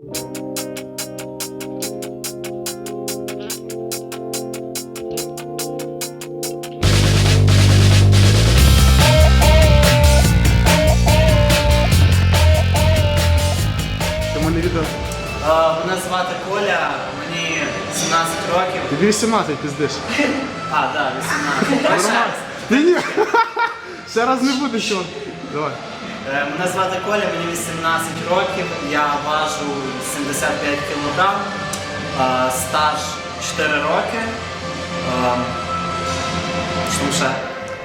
Ти мене відео. А, Мене звати Коля, мені 17 років. Тобі 18 піздиш. А, так, да, 18. Ще. Ні, ні. Ще раз не буде що. Давай. Е, Мене звати Коля, мені 18 років, я важу 75 кг, е, стаж 4 роки. Що ще?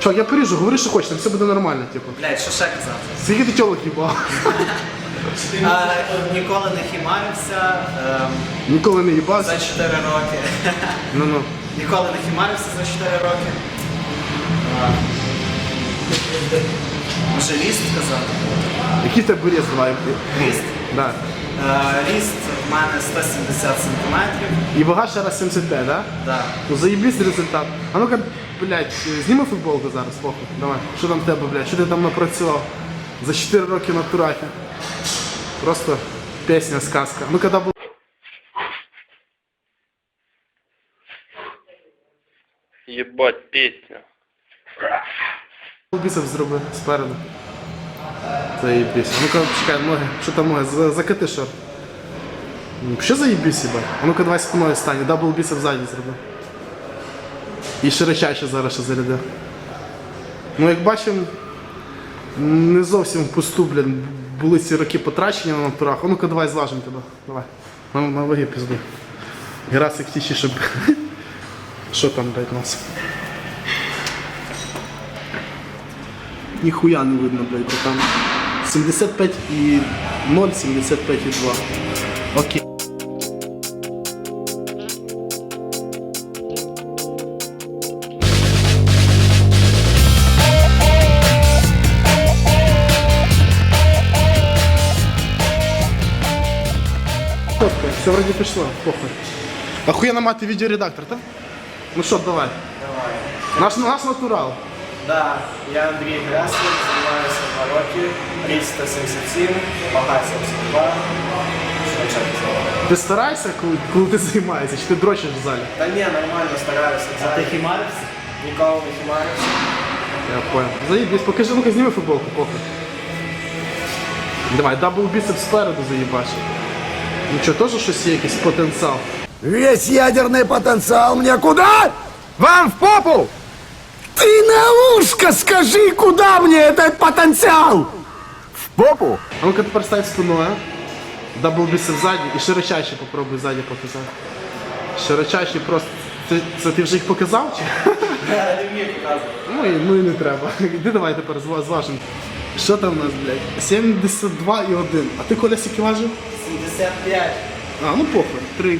Чувак, я поріжу, говори, що хочеш, там все буде нормально, типу. Блять, що ще казати? Скільки ти тілок їбав? Е, Ніколи не хімарився е, Ніколи не їбався. за 4 роки. Ну ну. Ніколи не хімарився за 4 роки. Може ріст сказати? Який в тебе різ давай? Ріст? Да. Е, Ріст в мене 170 сантиметрів. І вага ще раз 75, да? Да. Ну заєбісь результат. А ну-ка, блядь, зніми футболку зараз, похуй. Давай. Що там в тебе, блядь? Що ти там напрацював? За 4 роки на туракі. Просто пісня, сказка. Ну коли був Ебать, песня. Біцепс зроби спереду. Заєбісь. А ну-ка, чекай, ноги. Що там ноги? За- Закати шорт. Ну, Що заєбісь, їбать? А ну-ка давай спиною стань. Дабл біцеп ззаді зроби. І широчайше зараз ще заряди. Ну, як бачимо, не зовсім впусту, блін, були ці роки потрачені на натурах. А ну-ка давай зважимо тебе. Давай. На, на ваги пізду. Грас як тіші, щоб. Що там, блядь, нас? Ніхуя не видно, блядь, бо там 75 і 0, 75 і 2. Окей. Фотка, все вроде пішло, похуй. Охуєнно мати відеоредактор, так? Ну що, давай. Давай. Наш, наш натурал. Да, я Андрій Гряслик, займаюся 2 роки, ріст 177, вага 72. Що ще казати? Ти старайся, коли, коли ти займаєшся, чи ти дрочиш в залі? Та ні, нормально стараюся. А ти хімарився? Ніколи не хімарився. Я понял. Заебись, покажи, ну-ка зніми футболку, похуй. Давай, дабл біцепс спереду заїбаш. Ну що, теж щось є, якийсь потенціал. Весь ядерный потенциал мне куда? Вам в попу! Ты на ушко скажи, куда мне этот потенциал? В попу? А ну-ка тепер стань спиною. Дабл біцепс ззаді і широчайше попробуй ззаді показати. Широчайше просто. Це, це ти вже їх показав? Чи? Ну і, ну і не треба. Іди давай тепер зва- зважимо. Що там у нас, блядь? 72 і 1. А ти Коля скільки важив? 75. А, ну похуй. 3.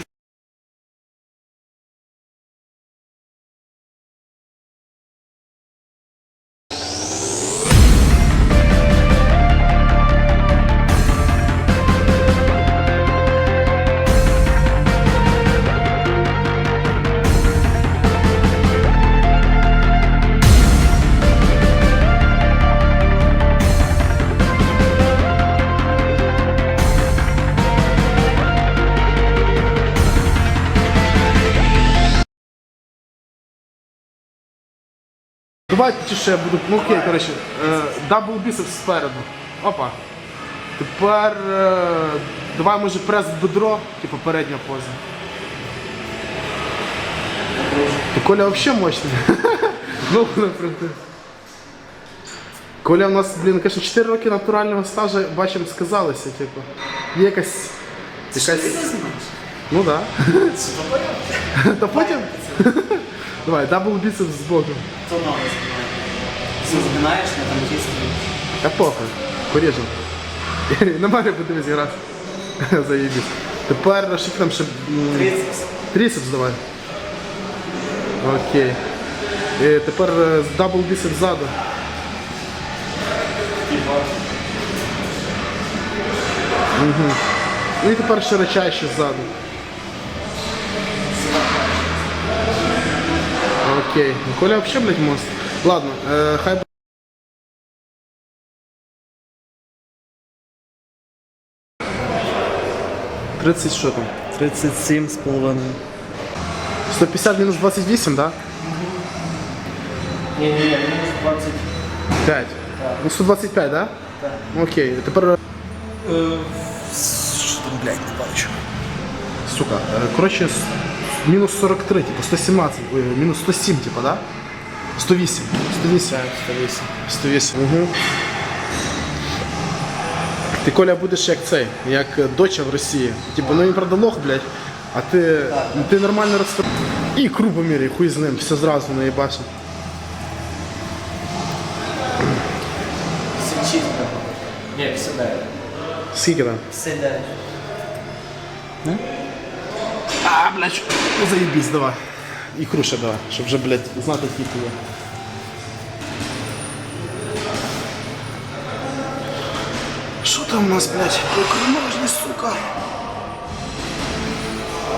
Давайте ще я буду. Ну окей, коротше. е, Дабл біцепс спереду. Опа. Тепер е, давай може прес в бедро, типу передня поза. Ти Коля взагалі мощний. ну, наприклад. Коля у нас, блін, конечно, 4 роки натурального стажу, бачимо, сказалися, типу. Є якась. якась... Ну так. Да. Та потім. Давай, дабл біцепс з боку. Хто ноги згинає? Все згинаєш на там чисто. Та похуй, поріжем. На мене подивись грати. Заїбісь. Тепер що там ще. м, Трицепс. Тріцепс давай. Окей. І тепер е, дабл біцепс ззаду. Типа. Ну і тепер широчайше ззаду. Окей. Ну Коля взагалі, блядь, мост. Ладно, е, хай 30 що там? 37 з половиною. 150 мінус 28, так? Ні, ні, ні, мінус 20. 5. Ну 125, так? Так. Окей, тепер. Що там, блядь, не бачу. Сука, е, коротше, с- мінус 43, типу 117, ой, мінус 107, типу, да? 108. 108. 108. 108. Угу. Ти Коля будеш як цей, як е, доча в Росії. Типу, ну він правда лох, блядь, а ти, ну, ти нормально розстав. І ікру поміряй, хуй з ним, все зразу. Сімчітка. Ні, 59. Скільки там? 59. А, блядь, ну заебись, давай. Ікру ще давай, щоб вже, блядь, знати, скільки є. Там у нас, блядь? Ікроножні, сука.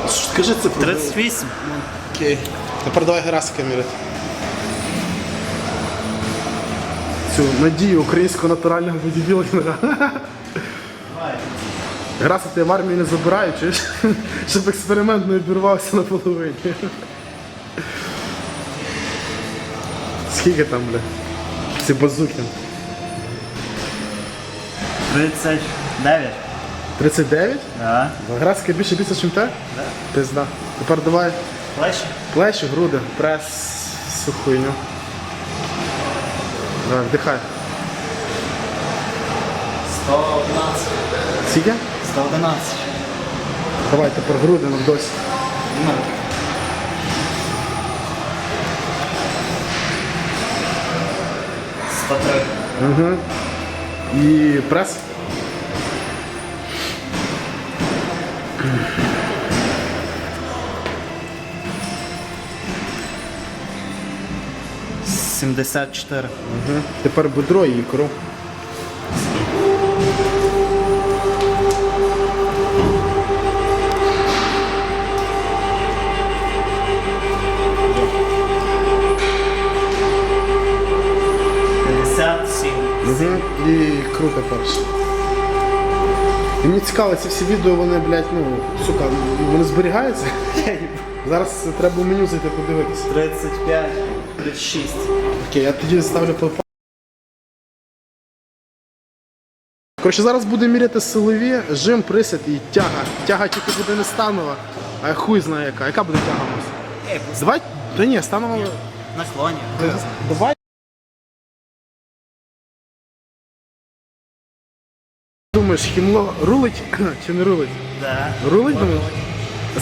Скажи цифру. 38. Окей. Тепер давай Герасика міряти. Цю надію українського натурального бодібілдинга. Герасик тебе в армію не забирають, чуєш? щоб експеримент не обірвався на половині. Скільки там, бля? Ці базуки. 39. 39? Да. Герасика більше більше, ніж те? Да. Пизда. Тепер давай Плечі? плечі, груди, прес, всю хуйню. Давай, вдихай. 111. Скільки? 111. Давай тепер груди нам досі. Ну. Угу. І прес. Сімдесят чотири. Угу. Тепер бедро і ікру. Угу. І ікру тепер. І мені цікаво, ці всі відео, вони, блядь, ну, сука, вони зберігаються. Зараз треба в меню зайти подивитися. 35. 36. Окей, я тоді ставлю по. Коротше, зараз буде міряти силові, жим, присід і тяга. Тяга тільки буде не станова, а хуй знає яка. Яка буде тяга у нас? Просто Давай. Та ні, станова. наклоні. Давай. Думаєш, хімло рулить чи не рулить? Да. Рулить, думаєш?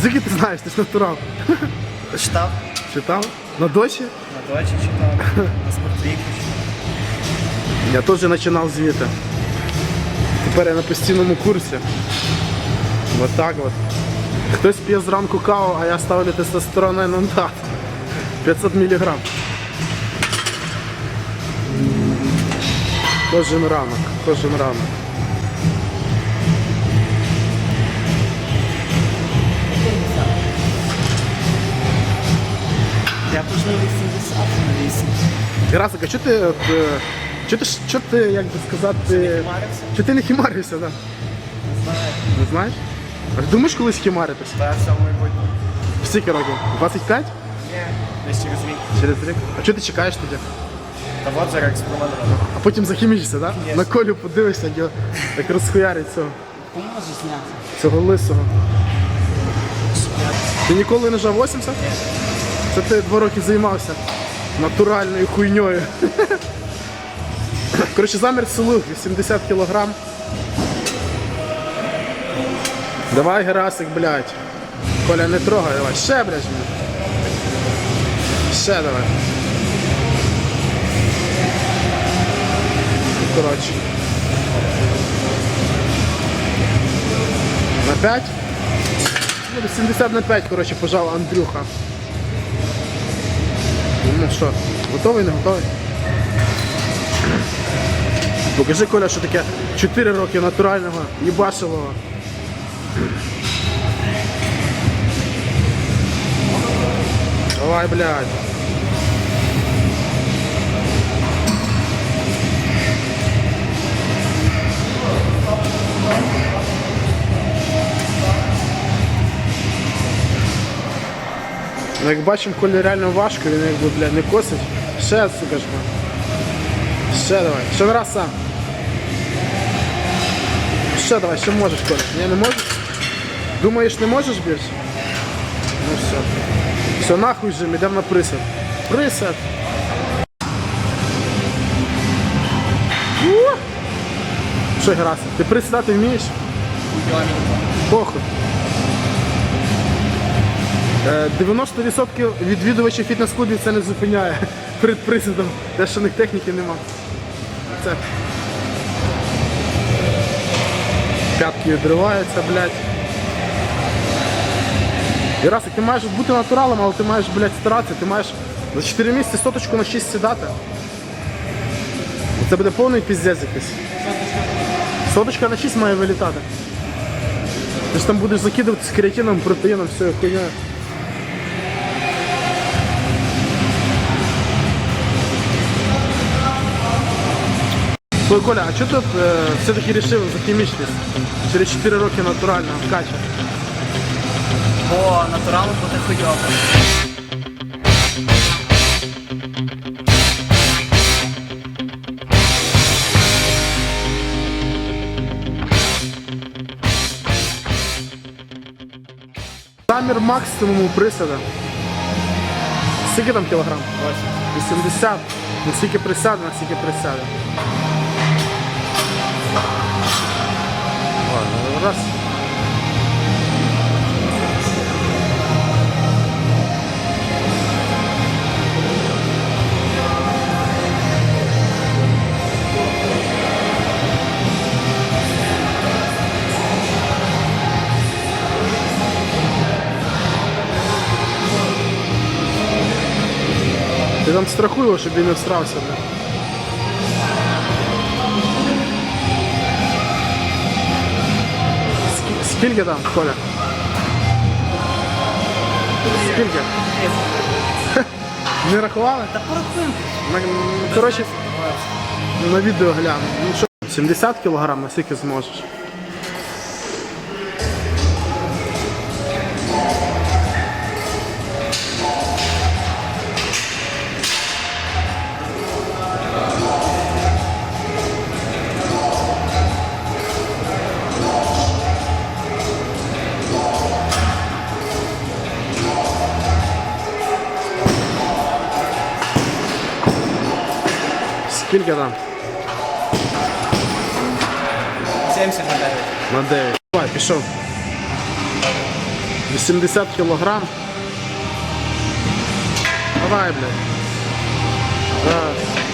Звідки ти знаєш, ти ж натурал. Читав? Читав? На досі? На дочі читав. На спортвіку. Я теж починав звідти. Тепер я на постійному курсі. Вот так от. Хтось п'є зранку каву, а я ставлю тестостерон інандат. 500 мг. Кожен ранок, кожен ранок. Я пожив 80 на 8. Герасик, а чого ти, от, е, ти, чого ти, як би сказати, химарився? чого ти не хімарився, да? Не знаю. Не знаєш? А ти думаєш колись хімаритись? Та все майбутнє. Скільки років? 25? Ні. Десь через рік. Через рік? А чого ти чекаєш тоді? Та от зараз експеримент робимо. А потім захімічишся, так? Да? На колю подивишся, як, як розхуярить цього, Поможеш зняти? цього лисого. Ти ніколи не жав 80? Це ти два роки займався натуральною хуйньою. Коротше, замір силух 80 кілограм. Давай, Герасик, блядь. Коля, не трогай, давай. Ще, блядь. мені. Ще давай. Коротше. На 5? Ну, 70 на 5, коротше, пожав Андрюха. Ну що, готовий, не готовий? Покажи, Коля, що таке 4 роки натурального їбашилого. Давай, блядь. Ну, як бачимо, Колі реально важко, він якби, блядь, не косить. Ще, сука ж. man. Ще давай. Ще раз сам. Ще давай, ще можеш, Коля. Ні, не можеш? Думаєш, не можеш більше? Ну все. Все, нахуй же, йдемо на присад. Присад. Що, Герасим, ти присідати вмієш? Похуй. Е, 90% відвідувачів фітнес-клубів це не зупиняє перед присідом, те, що в них техніки нема. Це. П'ятки відриваються, блядь. І ти маєш бути натуралом, але ти маєш, блядь, старатися, ти маєш за 4 місяці соточку на 6 сідати. Це буде повний піздець якийсь. Соточка на 6 має вилітати. Ти ж там будеш закидувати з креатином, протеїном, все хуйня. Ой, Коля, а чого ти е, все-таки вирішив за хімічність? Через 4 роки натурально кача. Бо натурал буде хуйово. Замір максимуму присада. Скільки там кілограм? 80. Ну скільки присяде, на скільки присяде. Ладно, раз. Ти там страхуй його, щоб він не всрався. Скільки там, Коля? Скільки? Не рахували? Та порахуємо. Коротше, на відео гляну. Ну що, 70 кг, наскільки зможеш. Скільки там? 70 на 9. На 9. Давай, пішов. 80 кілограм. Давай, блядь. Раз.